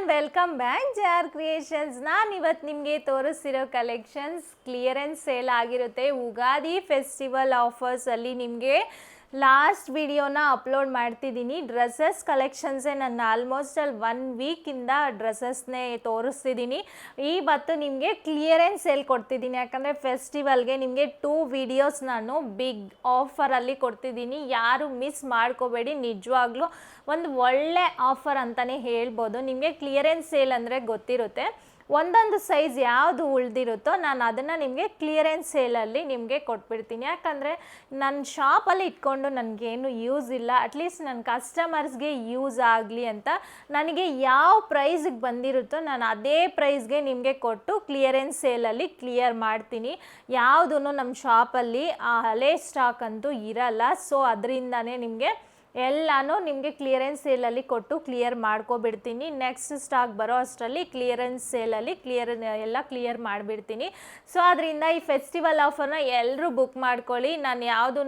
Everyone welcome back J R creations ನಾನು ಇವತ್ತು ನಿಮಗೆ ತೋರಿಸ್ತಿರೋ ಕಲೆಕ್ಷನ್ಸ್ ಕ್ಲಿಯರೆನ್ಸ್ ಸೇಲ್ ಆಗಿರುತ್ತೆ. ಉಗಾದಿ ಫೆಸ್ಟಿವಲ್ ಆಫರ್ಸಲ್ಲಿ ನಿಮಗೆ ಲಾಸ್ಟ್ ವಿಡಿಯೋನ ಅಪ್ಲೋಡ್ ಮಾಡ್ತಿದ್ದೀನಿ. ಡ್ರೆಸ್ಸಸ್ ಕಲೆಕ್ಷನ್ಸೇ ನನ್ನ ಆಲ್ಮೋಸ್ಟ್ ಅಲ್ಲಿ ಒನ್ ವೀಕಿಂದ ಡ್ರೆಸ್ಸಸ್ನೇ ತೋರಿಸ್ತಿದ್ದೀನಿ. ಇವತ್ತು ನಿಮಗೆ ಕ್ಲಿಯರೆನ್ಸ್ ಸೇಲ್ ಕೊಡ್ತಿದ್ದೀನಿ. ಯಾಕಂದರೆ ಫೆಸ್ಟಿವಲ್ಗೆ ನಿಮಗೆ ಟೂ ವಿಡಿಯೋಸ್ ನಾನು ಬಿಗ್ ಆಫರಲ್ಲಿ ಕೊಡ್ತಿದ್ದೀನಿ. ಯಾರು ಮಿಸ್ ಮಾಡ್ಕೋಬೇಡಿ, ನಿಜವಾಗ್ಲೂ ಒಂದು ಒಳ್ಳೆ ಆಫರ್ ಅಂತಲೇ ಹೇಳ್ಬೋದು. ನಿಮಗೆ ಕ್ಲಿಯರೆನ್ಸ್ ಸೇಲ್ ಅಂದರೆ ಗೊತ್ತಿರುತ್ತೆ. ಒಂದೊಂದು ಸೈಜ್ ಯಾವುದು ಉಳಿದಿರುತ್ತೋ ನಾನು ಅದನ್ನು ನಿಮಗೆ ಕ್ಲಿಯರೆನ್ಸ್ ಸೇಲಲ್ಲಿ ನಿಮಗೆ ಕೊಟ್ಬಿಡ್ತೀನಿ. ಯಾಕಂದರೆ ನನ್ನ ಶಾಪಲ್ಲಿ ಇಟ್ಕೊಂಡು ನನಗೇನು ಯೂಸ್ ಇಲ್ಲ. ಅಟ್ಲೀಸ್ಟ್ ನನ್ನ ಕಸ್ಟಮರ್ಸ್ಗೆ ಯೂಸ್ ಆಗಲಿ ಅಂತ ನನಗೆ ಯಾವ ಪ್ರೈಸಿಗೆ ಬಂದಿರುತ್ತೋ ನಾನು ಅದೇ ಪ್ರೈಸ್ಗೆ ನಿಮಗೆ ಕೊಟ್ಟು ಕ್ಲಿಯರೆನ್ಸ್ ಸೇಲಲ್ಲಿ ಕ್ಲಿಯರ್ ಮಾಡ್ತೀನಿ. ಯಾವುದೂ ನಮ್ಮ ಶಾಪಲ್ಲಿ ಆ ಹಳೆ ಸ್ಟಾಕ್ ಅಂತೂ ಇರಲ್ಲ. ಸೊ ಅದರಿಂದನೇ ನಿಮಗೆ ಎಲ್ಲನೂ ನಿಮಗೆ ಕ್ಲಿಯರೆನ್ಸ್ ಸೇಲಲ್ಲಿ ಕೊಟ್ಟು ಕ್ಲಿಯರ್ ಮಾಡ್ಕೊಬಿಡ್ತೀನಿ. ನೆಕ್ಸ್ಟ್ ಸ್ಟಾಕ್ ಬರೋ ಅಷ್ಟರಲ್ಲಿ ಕ್ಲಿಯರೆನ್ಸ್ ಸೇಲಲ್ಲಿ ಕ್ಲಿಯರ್ ಎಲ್ಲ ಕ್ಲಿಯರ್ ಮಾಡಿಬಿಡ್ತೀನಿ. ಸೊ ಅದರಿಂದ ಈ ಫೆಸ್ಟಿವಲ್ ಆಫರ್ನ ಎಲ್ಲರೂ ಬುಕ್ ಮಾಡ್ಕೊಳ್ಳಿ. ನಾನು ಯಾವುದೂ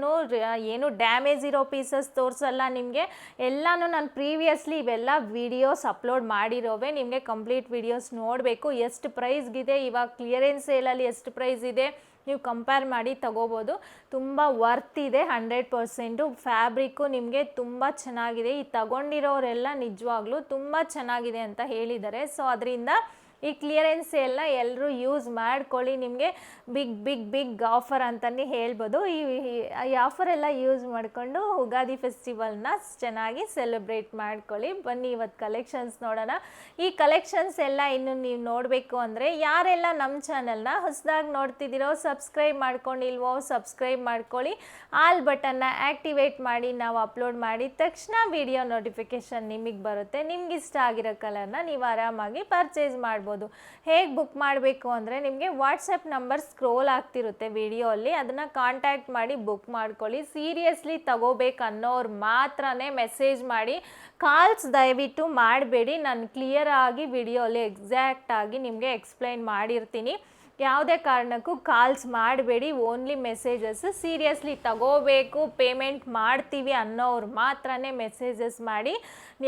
ಏನು ಡ್ಯಾಮೇಜ್ ಇರೋ ಪೀಸಸ್ ತೋರಿಸಲ್ಲ ನಿಮಗೆ. ಎಲ್ಲನೂ ನಾನು ಪ್ರೀವಿಯಸ್ಲಿ ಇವೆಲ್ಲ ವಿಡಿಯೋಸ್ ಅಪ್ಲೋಡ್ ಮಾಡಿರೋವೆ. ನಿಮಗೆ ಕಂಪ್ಲೀಟ್ ವಿಡಿಯೋಸ್ ನೋಡಬೇಕು. ಎಷ್ಟು ಪ್ರೈಸ್ಗಿದೆ ಇವಾಗ ಕ್ಲಿಯರೆನ್ಸ್ ಸೇಲಲ್ಲಿ ಎಷ್ಟು ಪ್ರೈಸ್ ಇದೆ? ನೀವು ಕಂಪೇರ್ ಮಾಡಿ ತಗೋಬೋದು. ತುಂಬ ವರ್ತ್ ಇದೆ ಹಂಡ್ರೆಡ್ ಪರ್ಸೆಂಟು ಫ್ಯಾಬ್ರಿಕ್ಕು ನಿಮಗೆ ತುಂಬ ಚೆನ್ನಾಗಿದೆ. ಈ ತಗೊಂಡಿರೋರೆಲ್ಲ ನಿಜವಾಗ್ಲೂ ತುಂಬ ಚೆನ್ನಾಗಿದೆ ಅಂತ ಹೇಳಿದ್ದಾರೆ. ಸೊ ಅದರಿಂದ ಈ ಕ್ಲಿಯರೆನ್ಸ್ ಎಲ್ಲ ಎಲ್ಲರೂ ಯೂಸ್ ಮಾಡ್ಕೊಳ್ಳಿ. ನಿಮಗೆ ಬಿಗ್ ಬಿಗ್ ಬಿಗ್ ಆಫರ್ ಅಂತಲೇ ಹೇಳ್ಬೋದು. ಈ ಈ ಆಫರ್ ಎಲ್ಲ ಯೂಸ್ ಮಾಡಿಕೊಂಡು ಉಗಾದಿ ಫೆಸ್ಟಿವಲ್ನ ಚೆನ್ನಾಗಿ ಸೆಲೆಬ್ರೇಟ್ ಮಾಡ್ಕೊಳ್ಳಿ. ಬನ್ನಿ ಇವತ್ತು ಕಲೆಕ್ಷನ್ಸ್ ನೋಡೋಣ. ಈ ಕಲೆಕ್ಷನ್ಸ್ ಎಲ್ಲ ಇನ್ನು ನೀವು ನೋಡಬೇಕು ಅಂದರೆ ಯಾರೆಲ್ಲ ನಮ್ಮ ಚಾನಲ್ನ ಹೊಸದಾಗಿ ನೋಡ್ತಿದ್ದೀರೋ ಸಬ್ಸ್ಕ್ರೈಬ್ ಮಾಡ್ಕೊಂಡಿಲ್ವೋ ಸಬ್ಸ್ಕ್ರೈಬ್ ಮಾಡ್ಕೊಳ್ಳಿ. ಆಲ್ ಬಟನ್ನ ಆ್ಯಕ್ಟಿವೇಟ್ ಮಾಡಿ ನಾವು ಅಪ್ಲೋಡ್ ಮಾಡಿದ ತಕ್ಷಣ ವಿಡಿಯೋ ನೋಟಿಫಿಕೇಷನ್ ನಿಮಗೆ ಬರುತ್ತೆ. ನಿಮ್ಗೆ ಇಷ್ಟ ಆಗಿರೋ ಕಲರ್ನ ನೀವು ಆರಾಮಾಗಿ ಪರ್ಚೇಸ್ ಮಾಡ್ಬೋದು. ಹೇಗೆ ಬುಕ್ ಮಾಡಬೇಕು ಅಂದರೆ ನಿಮಗೆ ವಾಟ್ಸಪ್ ನಂಬರ್ ಸ್ಕ್ರೋಲ್ ಆಗ್ತಿರುತ್ತೆ ವಿಡಿಯೋ ಅಲ್ಲಿ. ಅದನ್ನು ಕಾಂಟ್ಯಾಕ್ಟ್ ಮಾಡಿ ಬುಕ್ ಮಾಡ್ಕೊಳ್ಳಿ. ಸೀರಿಯಸ್ಲಿ ತಗೋಬೇಕು ಅನ್ನೋರು ಮಾತ್ರನೇ ಮೆಸೇಜ್ ಮಾಡಿ. ಕಾಲ್ಸ್ ದಯವಿಟ್ಟು ಮಾಡಬೇಡಿ. ನಾನು ಕ್ಲಿಯರ್ ಆಗಿ ವಿಡಿಯೋಲಿ ಎಕ್ಸಾಕ್ಟಾಗಿ ನಿಮಗೆ ಎಕ್ಸ್ಪ್ಲೈನ್ ಮಾಡಿರ್ತೀನಿ. ಯಾವುದೇ ಕಾರಣಕ್ಕೂ ಕಾಲ್ಸ್ ಮಾಡಬೇಡಿ ಓನ್ಲಿ ಮೆಸೇಜಸ್ ಸೀರಿಯಸ್ಲಿ ತಗೋಬೇಕು ಪೇಮೆಂಟ್ ಮಾಡ್ತೀವಿ ಅನ್ನೋರು ಮಾತ್ರನೇ ಮೆಸೇಜಸ್ ಮಾಡಿ.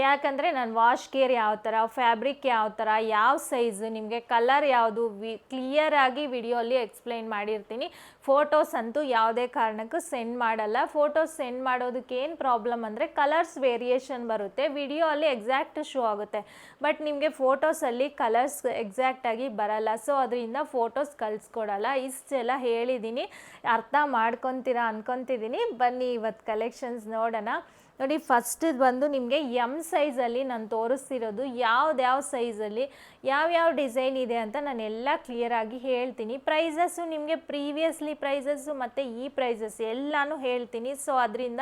ಯಾಕಂದರೆ ನಾನು ವಾಶ್ ಕೇರ್ ಯಾವ ಥರ ಫ್ಯಾಬ್ರಿಕ್ ಯಾವ ಥರ ಯಾವ ಸೈಜು ನಿಮಗೆ ಕಲರ್ ಯಾವುದು ವಿ ಕ್ಲಿಯರಾಗಿ ವಿಡಿಯೋಲಿ ಎಕ್ಸ್ಪ್ಲೈನ್ ಮಾಡಿರ್ತೀನಿ. ಫೋಟೋಸ್ ಅಂತೂ ಯಾವುದೇ ಕಾರಣಕ್ಕೂ ಸೆಂಡ್ ಮಾಡಲ್ಲ. ಫೋಟೋಸ್ ಸೆಂಡ್ ಮಾಡೋದಕ್ಕೆ ಏನು ಪ್ರಾಬ್ಲಮ್ ಅಂದರೆ ಕಲರ್ಸ್ ವೇರಿಯೇಷನ್ ಬರುತ್ತೆ. ವಿಡಿಯೋ ಅಲ್ಲಿ ಎಕ್ಸಾಕ್ಟ್ ಶೋ ಆಗುತ್ತೆ. ಬಟ್ ನಿಮಗೆ ಫೋಟೋಸಲ್ಲಿ ಕಲರ್ಸ್ ಎಕ್ಸಾಕ್ಟಾಗಿ ಬರಲ್ಲ. ಸೊ ಅದರಿಂದ ಫೋಟೋಸ್ ಕಳಿಸ್ಕೊಡಲ್ಲ, ಇಷ್ಟೆಲ್ಲ ಹೇಳಿದ್ದೀನಿ ಅರ್ಥ ಮಾಡ್ಕೊತೀರಾ ಅನ್ಕೊತಿದ್ದೀನಿ ಬನ್ನಿ ಇವತ್ತು ಕಲೆಕ್ಷನ್ಸ್ ನೋಡೋಣ. ನೋಡಿ ಫಸ್ಟ್ ಬಂದು ನಿಮಗೆ ಎಂ ಸೈಜಲ್ಲಿ ನಾನು ತೋರಿಸ್ತಿರೋದು ಯಾವ್ದ್ಯಾವ ಸೈಜಲ್ಲಿ ಯಾವ್ಯಾವ ಡಿಸೈನ್ ಇದೆ ಅಂತ ನಾನು ಎಲ್ಲ ಕ್ಲಿಯರಾಗಿ ಹೇಳ್ತೀನಿ. ಪ್ರೈಸಸ್ಸು ನಿಮಗೆ ಪ್ರೀವಿಯಸ್ಲಿ ಪ್ರೈಸಸ್ಸು ಮತ್ತು ಈ ಪ್ರೈಸಸ್ ಎಲ್ಲನೂ ಹೇಳ್ತೀನಿ. ಸೊ ಅದರಿಂದ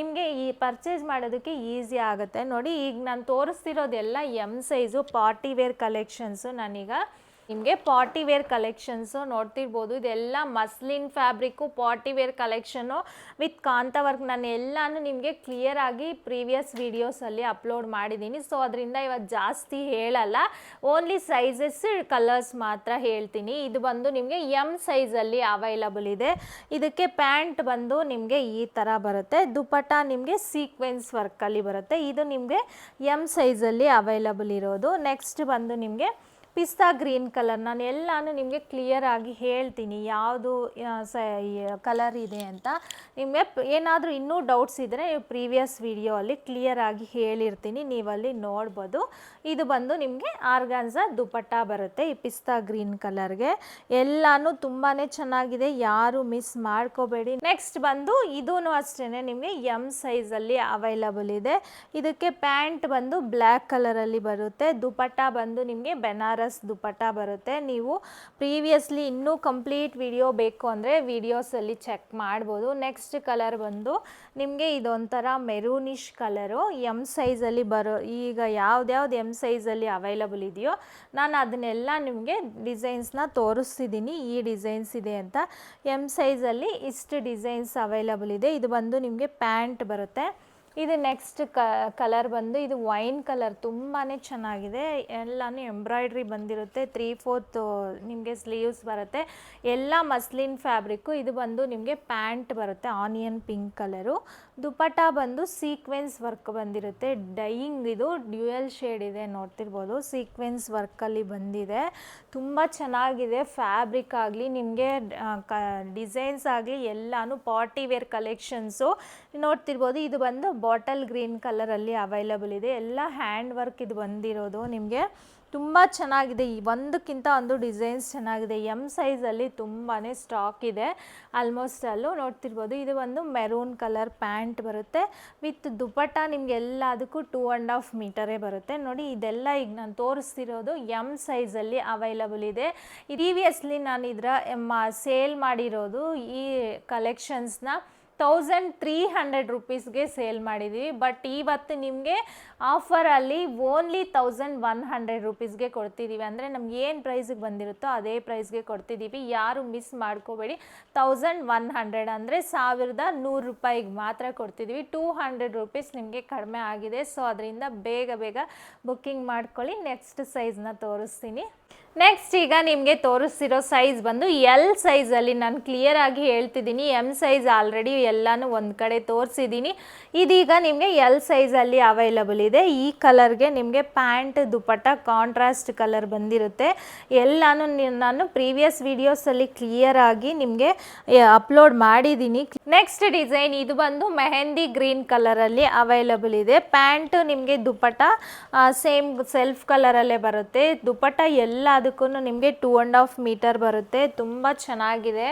ನಿಮಗೆ ಈ ಪರ್ಚೇಸ್ ಮಾಡೋದಕ್ಕೆ ಈಸಿ ಆಗುತ್ತೆ. ನೋಡಿ, ಈಗ ನಾನು ತೋರಿಸ್ತಿರೋದೆಲ್ಲ M size party wear collections ನಾನೀಗ ನಿಮಗೆ ಪಾರ್ಟಿ ವೇರ್ ಕಲೆಕ್ಷನ್ಸು ನೋಡ್ತಿರ್ಬೋದು. ಇದೆಲ್ಲ muslin fabric party wear collection with kantha work ನಾನು ಎಲ್ಲನೂ ನಿಮಗೆ ಕ್ಲಿಯರ್ ಆಗಿ ಪ್ರೀವಿಯಸ್ ವೀಡಿಯೋಸಲ್ಲಿ ಅಪ್ಲೋಡ್ ಮಾಡಿದ್ದೀನಿ ಸೊ ಅದರಿಂದ ಇವತ್ತು ಜಾಸ್ತಿ ಹೇಳಲ್ಲ. ಓನ್ಲಿ ಸೈಜಸ್ ಕಲರ್ಸ್ ಮಾತ್ರ ಹೇಳ್ತೀನಿ. ಇದು ಬಂದು ನಿಮಗೆ ಎಂ ಸೈಜಲ್ಲಿ ಅವೈಲಬಲ್ ಇದೆ. ಇದಕ್ಕೆ ಪ್ಯಾಂಟ್ ಬಂದು ನಿಮಗೆ ಈ ಥರ ಬರುತ್ತೆ. ದುಪಟ ನಿಮಗೆ ಸೀಕ್ವೆನ್ಸ್ ವರ್ಕಲ್ಲಿ ಬರುತ್ತೆ. ಇದು ನಿಮಗೆ ಎಂ ಸೈಜಲ್ಲಿ ಅವೈಲಬಲ್ ಇರೋದು. ನೆಕ್ಸ್ಟ್ ಬಂದು ನಿಮಗೆ ಪಿಸ್ತಾ ಗ್ರೀನ್ ಕಲರ್ ನಾನು ಎಲ್ಲಾನು ನಿಮಗೆ ಕ್ಲಿಯರ್ ಆಗಿ ಹೇಳ್ತೀನಿ ಯಾವುದು ಸ ಕಲರ್ ಇದೆ ಅಂತ. ನಿಮಗೆ ಏನಾದರೂ ಇನ್ನೂ ಡೌಟ್ಸ್ ಇದ್ದರೆ ಪ್ರೀವಿಯಸ್ ವಿಡಿಯೋ ಅಲ್ಲಿ ಕ್ಲಿಯರ್ ಆಗಿ ಹೇಳಿರ್ತೀನಿ, ನೀವಲ್ಲಿ ನೋಡ್ಬೋದು. ಇದು ಬಂದು ನಿಮಗೆ ಆರ್ಗಾನ್ಸ ದುಪಟ್ಟ ಬರುತ್ತೆ ಈ ಪಿಸ್ತಾ ಗ್ರೀನ್ ಕಲರ್ಗೆ ಎಲ್ಲಾನು ತುಂಬಾ ಚೆನ್ನಾಗಿದೆ, ಯಾರು ಮಿಸ್ ಮಾಡ್ಕೋಬೇಡಿ. ನೆಕ್ಸ್ಟ್ ಬಂದು ಇದೂ ಅಷ್ಟೇ ನಿಮಗೆ ಎಂ ಸೈಜಲ್ಲಿ ಅವೈಲಬಲ್ ಇದೆ. ಇದಕ್ಕೆ ಪ್ಯಾಂಟ್ ಬಂದು ಬ್ಲ್ಯಾಕ್ ಕಲರಲ್ಲಿ ಬರುತ್ತೆ. ದುಪಟ್ಟ ಬಂದು ನಿಮಗೆ ಬೆನಾರಸ್ ದುಪಟ್ಟ ಬರುತ್ತೆ. ನೀವು ಪ್ರೀವಿಯಸ್ಲಿ ಇನ್ನೂ ಕಂಪ್ಲೀಟ್ ವಿಡಿಯೋ ಬೇಕು ಅಂದರೆ ವಿಡಿಯೋಸಲ್ಲಿ ಚೆಕ್ ಮಾಡ್ಬೋದು. ನೆಕ್ಸ್ಟ್ ಕಲರ್ ಬಂದು ನಿಮಗೆ ಇದೊಂಥರ ಮೆರೂನಿಶ್ ಕಲರು ಎಂ ಸೈಜಲ್ಲಿ ಬರೋ, ಈಗ ಯಾವ್ದ್ಯಾವ್ದು ಎಂ ಸೈಜಲ್ಲಿ ಅವೈಲಬಲ್ ಇದೆಯೋ, ನಾನು ಅದನ್ನೆಲ್ಲ ನಿಮಗೆ ಡಿಸೈನ್ಸ್ನ ತೋರಿಸ್ತಿದ್ದೀನಿ ಈ ಡಿಸೈನ್ಸ್ ಇದೆ ಅಂತ ಎಂ ಸೈಜಲ್ಲಿ ಇಷ್ಟು ಡಿಸೈನ್ಸ್ ಅವೈಲಬಲ್ ಇದೆ. ಇದು ಬಂದು ನಿಮಗೆ ಪ್ಯಾಂಟ್ ಬರುತ್ತೆ. ಇದು ನೆಕ್ಸ್ಟ್ ಕ ಕಲರ್ ಬಂದು ಇದು ವೈನ್ ಕಲರ್ ತುಂಬಾ ಚೆನ್ನಾಗಿದೆ. ಎಲ್ಲನೂ ಎಂಬ್ರಾಯ್ಡ್ರಿ ಬಂದಿರುತ್ತೆ. ತ್ರೀ ಫೋರ್ತ್ ನಿಮಗೆ ಸ್ಲೀವ್ಸ್ ಬರುತ್ತೆ. ಎಲ್ಲ ಮಸ್ಲಿನ್ ಫ್ಯಾಬ್ರಿಕ್ಕು ಇದು ಬಂದು ನಿಮಗೆ ಪ್ಯಾಂಟ್ ಬರುತ್ತೆ ಆನಿಯನ್ ಪಿಂಕ್ ಕಲರು ದುಪಟ್ಟ ಬಂದು ಸೀಕ್ವೆನ್ಸ್ ವರ್ಕ್ ಬಂದಿರುತ್ತೆ. ಡೈಯಿಂಗ್ ಇದು ಡ್ಯೂಯಲ್ ಶೇಡ್ ಇದೆ, ನೋಡ್ತಿರ್ಬೋದು. ಸೀಕ್ವೆನ್ಸ್ ವರ್ಕಲ್ಲಿ ಬಂದಿದೆ. ತುಂಬ ಚೆನ್ನಾಗಿದೆ. ಫ್ಯಾಬ್ರಿಕ್ ಆಗಲಿ, ನಿಮಗೆ ಕ ಡಿಸೈನ್ಸ್ ಆಗಲಿ ಎಲ್ಲಾನು ಪಾರ್ಟಿ ವೇರ್ ಕಲೆಕ್ಷನ್ಸು ನೋಡ್ತಿರ್ಬೋದು, ಇದು ಬಂದು ಬಾಟಲ್ ಗ್ರೀನ್ ಕಲರಲ್ಲಿ ಅವೈಲಬಲ್ ಇದೆ. ಎಲ್ಲ ಹ್ಯಾಂಡ್ ವರ್ಕ್ ಇದು ಬಂದಿರೋದು ನಿಮಗೆ. ತುಂಬ ಚೆನ್ನಾಗಿದೆ. ಈ ಒಂದಕ್ಕಿಂತ ಒಂದು ಡಿಸೈನ್ಸ್ ಚೆನ್ನಾಗಿದೆ. ಎಂ ಸೈಜಲ್ಲಿ ತುಂಬಾ ಸ್ಟಾಕ್ ಇದೆ. ಆಲ್ಮೋಸ್ಟ್ ಅಲ್ಲೂ ನೋಡ್ತಿರ್ಬೋದು. ಇದು ಒಂದು ಮೆರೂನ್ ಕಲರ್ ಪ್ಯಾಂಟ್ ಬರುತ್ತೆ. ವಿತ್ ದುಪಟ್ಟ ನಿಮ್ಗೆ ಎಲ್ಲದಕ್ಕೂ ಟೂ ಆ್ಯಂಡ್ ಹಾಫ್ ಮೀಟರೇ ಬರುತ್ತೆ. ನೋಡಿ, ಇದೆಲ್ಲ ಈಗ ನಾನು ತೋರಿಸ್ತಿರೋದು ಎಂ ಸೈಜಲ್ಲಿ ಅವೈಲಬಲ್ ಇದೆ. ಪ್ರೀವಿಯಸ್ಲಿ ನಾನು ಇದರ ಸೇಲ್ ಮಾಡಿರೋದು ಈ ಕಲೆಕ್ಷನ್ಸ್ನ ತೌಸಂಡ್ ತ್ರೀ ಹಂಡ್ರೆಡ್ ರುಪೀಸ್ಗೆ ಸೇಲ್ ಮಾಡಿದ್ದೀವಿ ಬಟ್ ಇವತ್ತು ನಿಮಗೆ ಆಫರಲ್ಲಿ ಓನ್ಲಿ ತೌಸಂಡ್ ಒನ್ ಹಂಡ್ರೆಡ್ ರುಪೀಸ್ಗೆ ಕೊಡ್ತಿದ್ದೀವಿ ಅಂದರೆ ನಮ್ಗೆ ಏನು ಪ್ರೈಸಿಗೆ ಬಂದಿರುತ್ತೋ ಅದೇ ಪ್ರೈಸ್ಗೆ ಕೊಡ್ತಿದ್ದೀವಿ ಯಾರು ಮಿಸ್ ಮಾಡ್ಕೋಬೇಡಿ. ತೌಸಂಡ್ ಒನ್ ಹಂಡ್ರೆಡ್ ಅಂದರೆ ಸಾವಿರದ ನೂರು ರೂಪಾಯಿಗೆ ಮಾತ್ರ ಕೊಡ್ತಿದ್ದೀವಿ ಟೂ ಹಂಡ್ರೆಡ್ ರುಪೀಸ್ ನಿಮಗೆ ಕಡಿಮೆ ಆಗಿದೆ. ಸೊ ಅದರಿಂದ ಬೇಗ ಬೇಗ ಬುಕ್ಕಿಂಗ್ ಮಾಡ್ಕೊಳ್ಳಿ. ನೆಕ್ಸ್ಟ್ ಸೈಜ್ನ ತೋರಿಸ್ತೀನಿ. ನೆಕ್ಸ್ಟ್ ಈಗ ನಿಮಗೆ ತೋರಿಸ್ತಿರೋ ಸೈಜ್ ಬಂದು ಎಲ್ ಸೈಜಲ್ಲಿ ನಾನು ಕ್ಲಿಯರ್ ಆಗಿ ಹೇಳ್ತಿದ್ದೀನಿ. ಎಂ ಸೈಜ್ ಆಲ್ರೆಡಿ ಎಲ್ಲನೂ ಒಂದು ಕಡೆ ತೋರಿಸಿದ್ದೀನಿ. ಇದೀಗ ನಿಮಗೆ ಎಲ್ ಸೈಜಲ್ಲಿ ಅವೈಲಬಲ್ ಇದೆ. ಈ ಕಲರ್ಗೆ ನಿಮಗೆ ಪ್ಯಾಂಟ್ ದುಪಟ್ಟ ಕಾಂಟ್ರಾಸ್ಟ್ ಕಲರ್ ಬಂದಿರುತ್ತೆ. ಎಲ್ಲಾನು ನಾನು ಪ್ರೀವಿಯಸ್ ವೀಡಿಯೋಸಲ್ಲಿ ಕ್ಲಿಯರ್ ಆಗಿ ನಿಮಗೆ ಅಪ್ಲೋಡ್ ಮಾಡಿದ್ದೀನಿ. ನೆಕ್ಸ್ಟ್ ಡಿಸೈನ್ ಇದು ಬಂದು ಮೆಹಂದಿ ಗ್ರೀನ್ ಕಲರಲ್ಲಿ ಅವೈಲಬಲ್ ಇದೆ. ಪ್ಯಾಂಟ್ ನಿಮಗೆ ದುಪಟ್ಟ ಸೇಮ್ ಸೆಲ್ಫ್ ಕಲರಲ್ಲೇ ಬರುತ್ತೆ. ದುಪಟ್ಟ ಎಲ್ಲದಕ್ಕೂ ನಿಮಗೆ ಟೂ ಆ್ಯಂಡ್ ಹಾಫ್ ಮೀಟರ್ ಬರುತ್ತೆ. ತುಂಬ ಚೆನ್ನಾಗಿದೆ.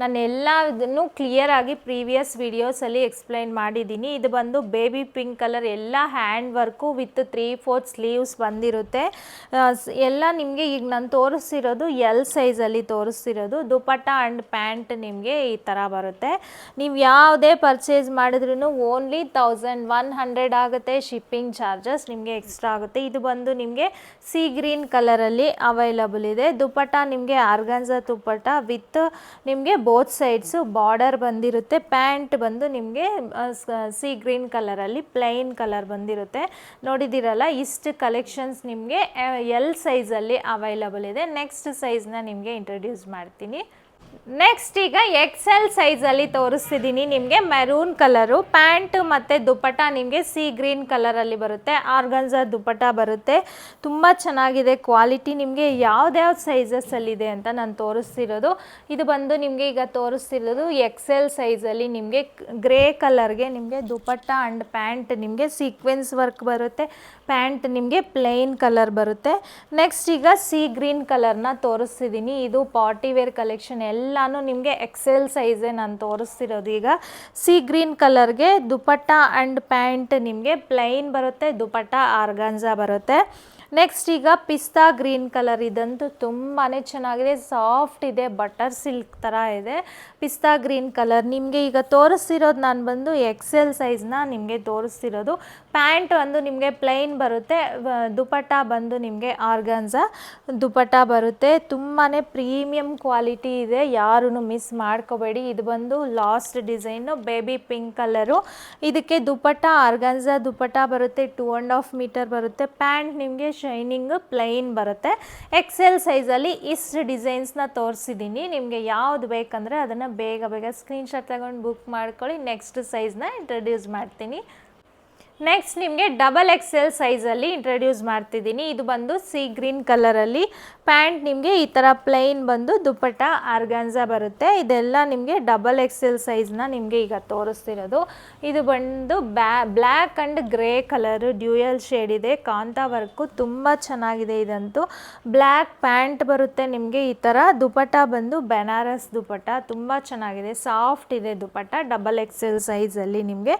ನಾನು ಎಲ್ಲದನ್ನು ಕ್ಲಿಯರ್ ಆಗಿ ಪ್ರೀವಿಯಸ್ ವೀಡಿಯೋಸಲ್ಲಿ ಎಕ್ಸ್ಪ್ಲೈನ್ ಮಾಡಿದ್ದೀನಿ. ಇದು ಬಂದು ಬೇಬಿ ಪಿಂಕ್ ಕಲರ್ ಎಲ್ಲ hand work with three fourth sleeves ಬಂದಿರುತ್ತೆ. ಎಲ್ಲ ನಿಮಗೆ ಈಗ ನಾನು ತೋರಿಸ್ತಿರೋದು ಎಲ್ ಸೈಜಲ್ಲಿ ತೋರಿಸ್ತಿರೋದು. ದುಪಟ್ಟ ಆ್ಯಂಡ್ ಪ್ಯಾಂಟ್ ನಿಮಗೆ ಈ ಥರ ಬರುತ್ತೆ. ನೀವು ಯಾವುದೇ ಪರ್ಚೇಸ್ ಮಾಡಿದ್ರೂ ಓನ್ಲಿ ತೌಸಂಡ್ ಒನ್ ಹಂಡ್ರೆಡ್ ಆಗುತ್ತೆ. ಶಿಪ್ಪಿಂಗ್ ಚಾರ್ಜಸ್ ನಿಮಗೆ ಎಕ್ಸ್ಟ್ರಾ ಆಗುತ್ತೆ. ಇದು ಬಂದು ನಿಮಗೆ ಸಿ ಗ್ರೀನ್ ಕಲರಲ್ಲಿ ಅವೈಲಬಲ್ ಇದೆ. ದುಪ್ಪಟ್ಟ ನಿಮಗೆ ಆರ್ಗಾನ್ಸ ದುಪ್ಪಟ್ಟ ವಿತ್ ನಿಮಗೆ ಬೋತ್ ಸೈಡ್ಸು ಬಾರ್ಡರ್ ಬಂದಿರುತ್ತೆ. ಪ್ಯಾಂಟ್ ಬಂದು ನಿಮಗೆ ಸಿ ಗ್ರೀನ್ ಕಲರಲ್ಲಿ ಪ್ಲೈನ್ ಕಲರ್ ಬಂದಿರುತ್ತೆ. ನೋಡಿದ್ದೀರಲ್ಲ, ಇಷ್ಟು ಕಲೆಕ್ಷನ್ಸ್ ನಿಮಗೆ ಎಲ್ ಸೈಜಲ್ಲಿ ಅವೈಲಬಲ್ ಇದೆ. ನೆಕ್ಸ್ಟ್ ಸೈಜ್ನ ನಿಮಗೆ ಇಂಟ್ರೊಡ್ಯೂಸ್ ಮಾಡ್ತೀನಿ. ನೆಕ್ಸ್ಟ್ ಈಗ ಎಕ್ಸೆಲ್ ಸೈಜಲ್ಲಿ ತೋರಿಸ್ತಿದ್ದೀನಿ ನಿಮಗೆ ಮೆರೂನ್ ಕಲರು ಪ್ಯಾಂಟ್ ಮತ್ತು ದುಪಟ್ಟ ನಿಮಗೆ ಸಿ ಗ್ರೀನ್ ಕಲರಲ್ಲಿ ಬರುತ್ತೆ. ಆರ್ಗನ್ಸ ದುಪಟ್ಟ ಬರುತ್ತೆ. ತುಂಬ ಚೆನ್ನಾಗಿದೆ ಕ್ವಾಲಿಟಿ ನಿಮಗೆ ಯಾವ್ದ್ಯಾವ್ದು ಸೈಜಸ್ಸಲ್ಲಿದೆ ಅಂತ ನಾನು ತೋರಿಸ್ತಿರೋದು. ಇದು ಬಂದು ನಿಮಗೆ ಈಗ ತೋರಿಸ್ತಿರೋದು ಎಕ್ಸೆಲ್ ಸೈಜಲ್ಲಿ ನಿಮಗೆ ಗ್ರೇ ಕಲರ್ಗೆ ನಿಮಗೆ ದುಪಟ್ಟ ಆ್ಯಂಡ್ ಪ್ಯಾಂಟ್ ನಿಮಗೆ ಸೀಕ್ವೆನ್ಸ್ ವರ್ಕ್ ಬರುತ್ತೆ. ಪ್ಯಾಂಟ್ ನಿಮಗೆ ಪ್ಲೈನ್ ಕಲರ್ ಬರುತ್ತೆ. ನೆಕ್ಸ್ಟ್ ಈಗ ಸಿ ಗ್ರೀನ್ ಕಲರ್ನ ತೋರಿಸ್ತಿದ್ದೀನಿ ಇದು ಪಾರ್ಟಿ ವೇರ್ ಕಲೆಕ್ಷನ್ ಎಲ್ಲಾನು ನಿಮಗೆ ಎಕ್ಸೆಲ್ ಸೈಜೇ ನಾನು ತೋರಿಸ್ತಿರೋದು. ಈಗ ಸಿ ಗ್ರೀನ್ ಕಲರ್ಗೆ ದುಪಟ್ಟ ಆ್ಯಂಡ್ ಪ್ಯಾಂಟ್ ನಿಮಗೆ ಪ್ಲೈನ್ ಬರುತ್ತೆ, ದುಪಟ್ಟ ಆರ್ಗಾನ್ಜಾ ಬರುತ್ತೆ. ನೆಕ್ಸ್ಟ್ ಈಗ ಪಿಸ್ತಾ ಗ್ರೀನ್ ಕಲರ್ ಇದಂತೂ ತುಂಬಾ ಚೆನ್ನಾಗಿದೆ, ಸಾಫ್ಟ್ ಇದೆ, ಬಟರ್ ಸಿಲ್ಕ್ ಥರ ಇದೆ. ಪಿಸ್ತಾ ಗ್ರೀನ್ ಕಲರ್ ನಿಮಗೆ ಈಗ ತೋರಿಸ್ತಿರೋದು ನಾನು ಬಂದು ಎಕ್ಸೆಲ್ ಸೈಜ್ನ ನಿಮಗೆ ತೋರಿಸ್ತಿರೋದು. ಪ್ಯಾಂಟ್ ಒಂದು ನಿಮಗೆ ಪ್ಲೈನ್ ಬರುತ್ತೆ ದುಪಟ್ಟ ಬಂದು ನಿಮಗೆ ಆರ್ಗನ್ಸ ದುಪಟ್ಟ ಬರುತ್ತೆ. ತುಂಬಾ ಪ್ರೀಮಿಯಂ ಕ್ವಾಲಿಟಿ ಇದೆ ಯಾರೂ ಮಿಸ್ ಮಾಡ್ಕೋಬೇಡಿ. ಇದು ಬಂದು last design baby pink colour ಇದಕ್ಕೆ ದುಪಟ್ಟ ಆರ್ಗನ್ಸ ದುಪಟ್ಟ ಬರುತ್ತೆ ಟೂ ಆ್ಯಂಡ್ ಹಾಫ್ ಮೀಟರ್ ಬರುತ್ತೆ. ಪ್ಯಾಂಟ್ ನಿಮಗೆ ಶೈನಿಂಗ್ ಪ್ಲೈನ್ ಬರುತ್ತೆ. ಎಕ್ಸೆಲ್ ಸೈಜಲ್ಲಿ ಇಷ್ಟು ಡಿಸೈನ್ಸ್ನ ತೋರಿಸಿದ್ದೀನಿ ನಿಮಗೆ ಯಾವ್ದು ಬೇಕಂದರೆ ಅದನ್ನು ಬೇಗ ಬೇಗ ಸ್ಕ್ರೀನ್ಶಾಟ್ ತಗೊಂಡು ಬುಕ್ ಮಾಡ್ಕೊಳ್ಳಿ. ನೆಕ್ಸ್ಟ್ ಸೈಜ್ನ ಇಂಟ್ರಡ್ಯೂಸ್ ಮಾಡ್ತೀನಿ. ನೆಕ್ಸ್ಟ್ ನಿಮಗೆ ಡಬಲ್ ಎಕ್ಸೆಲ್ ಸೈಜಲ್ಲಿ ಇಂಟ್ರಡ್ಯೂಸ್ ಮಾಡ್ತಿದ್ದೀನಿ. ಇದು ಬಂದು ಸಿ ಗ್ರೀನ್ ಕಲರಲ್ಲಿ ಪ್ಯಾಂಟ್ ನಿಮಗೆ ಈ ಥರ ಪ್ಲೈನ್ ಬಂದು ದುಪ್ಪಟ್ಟ ಆರ್ಗಾನ್ಸಾ ಬರುತ್ತೆ. ಇದೆಲ್ಲ ನಿಮಗೆ ಡಬಲ್ ಎಕ್ಸೆಲ್ ಸೈಜ್ನ ನಿಮಗೆ ಈಗ ತೋರಿಸ್ತಿರೋದು. ಇದು ಬಂದು ಬ್ಯಾ black and grey colour dual shade ಇದೆ. ಕಾಂತಾ ವರ್ಕು ತುಂಬ ಚೆನ್ನಾಗಿದೆ ಇದಂತೂ. ಬ್ಲ್ಯಾಕ್ ಪ್ಯಾಂಟ್ ಬರುತ್ತೆ ನಿಮಗೆ ಈ ಥರ ದುಪಟ್ಟ ಬಂದು ಬೆನಾರಸ್ ದುಪಟ್ಟ, ತುಂಬ ಚೆನ್ನಾಗಿದೆ. ಸಾಫ್ಟ್ ಇದೆ ದುಪಟ್ಟ ಡಬಲ್ ಎಕ್ಸೆಲ್ ಸೈಜಲ್ಲಿ ನಿಮಗೆ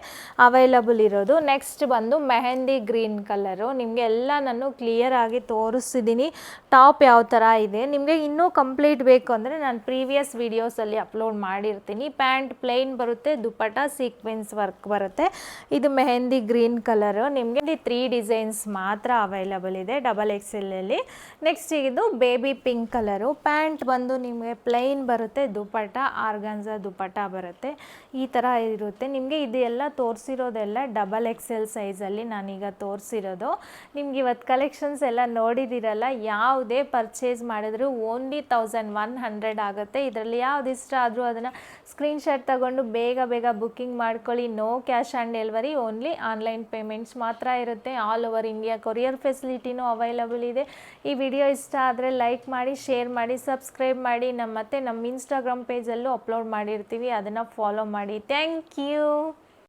ಅವೈಲಬಲ್ ಇರೋದು. ನೆಕ್ಸ್ಟ್ ಬಂದು ಮೆಹಂದಿ ಗ್ರೀನ್ ಕಲರು. ನಿಮಗೆ ಎಲ್ಲ ನಾನು ಕ್ಲಿಯರ್ ಆಗಿ ತೋರಿಸ್ತಿದ್ದೀನಿ ಟಾಪ್ ಯಾವ ಥರ ಇದೆ? ನಿಮಗೆ ಇನ್ನೂ ಕಂಪ್ಲೀಟ್ ಬೇಕು ಅಂದರೆ ನಾನು ಪ್ರೀವಿಯಸ್ ವೀಡಿಯೋಸಲ್ಲಿ ಅಪ್ಲೋಡ್ ಮಾಡಿರ್ತೀನಿ. ಪ್ಯಾಂಟ್ ಪ್ಲೈನ್ ಬರುತ್ತೆ ದುಪಟ ಸೀಕ್ವೆನ್ಸ್ ವರ್ಕ್ ಬರುತ್ತೆ. ಇದು ಮೆಹಂದಿ ಗ್ರೀನ್ ಕಲರು. ನಿಮಗೆ ತ್ರೀ ಡಿಸೈನ್ಸ್ ಮಾತ್ರ ಅವೈಲಬಲ್ ಇದೆ ಡಬಲ್ ಎಕ್ಸೆಲ್ಲಲ್ಲಿ ನೆಕ್ಸ್ಟ್ ಇದು ಬೇಬಿ ಪಿಂಕ್ ಕಲರು. ಪ್ಯಾಂಟ್ ಬಂದು ನಿಮಗೆ ಪ್ಲೈನ್ ಬರುತ್ತೆ, ದುಪಟ್ಟ ಆರ್ಗನ್ಸ ದುಪಟ್ಟ ಬರುತ್ತೆ. ಈ ಥರ ಇರುತ್ತೆ. ನಿಮಗೆ ಇದೆಲ್ಲ ತೋರಿಸಿರೋದೆಲ್ಲ ಡಬಲ್ ಎಕ್ಸೆಲ್ ಎಲ್ ಸೈಜಲ್ಲಿ ನಾನೀಗ ತೋರಿಸಿರೋದು. ನಿಮ್ಗೆ ಇವತ್ತು ಕಲೆಕ್ಷನ್ಸ್ ಎಲ್ಲ ನೋಡಿದಿರಲ್ಲ, ಯಾವುದೇ ಪರ್ಚೇಸ್ ಮಾಡಿದ್ರು ಓನ್ಲಿ ತೌಸಂಡ್ ಒನ್ ಹಂಡ್ರೆಡ್ ಆಗುತ್ತೆ. ಇದರಲ್ಲಿ ಯಾವ್ದು ಇಷ್ಟ ಆದರೂ ಅದನ್ನು ಸ್ಕ್ರೀನ್ಶಾಟ್ ತಗೊಂಡು ಬೇಗ ಬೇಗ ಬುಕ್ಕಿಂಗ್ ಮಾಡ್ಕೊಳ್ಳಿ. No cash and delivery only online payments ಮಾತ್ರ ಇರುತ್ತೆ. ಆಲ್ ಓವರ್ ಇಂಡಿಯಾ ಕೊರಿಯರ್ ಫೆಸಿಲಿಟಿನೂ ಅವೈಲಬಲ್ ಇದೆ. ಈ ವಿಡಿಯೋ ಇಷ್ಟ ಆದರೆ ಲೈಕ್ ಮಾಡಿ ಶೇರ್ ಮಾಡಿ ಸಬ್ಸ್ಕ್ರೈಬ್ ಮಾಡಿ. ನಮ್ಮ ಮತ್ತೆ ನಮ್ಮ ಇನ್ಸ್ಟಾಗ್ರಾಮ್ ಪೇಜಲ್ಲೂ ಅಪ್ಲೋಡ್ ಮಾಡಿರ್ತೀವಿ. ಅದನ್ನು ಫಾಲೋ ಮಾಡಿ. Thank you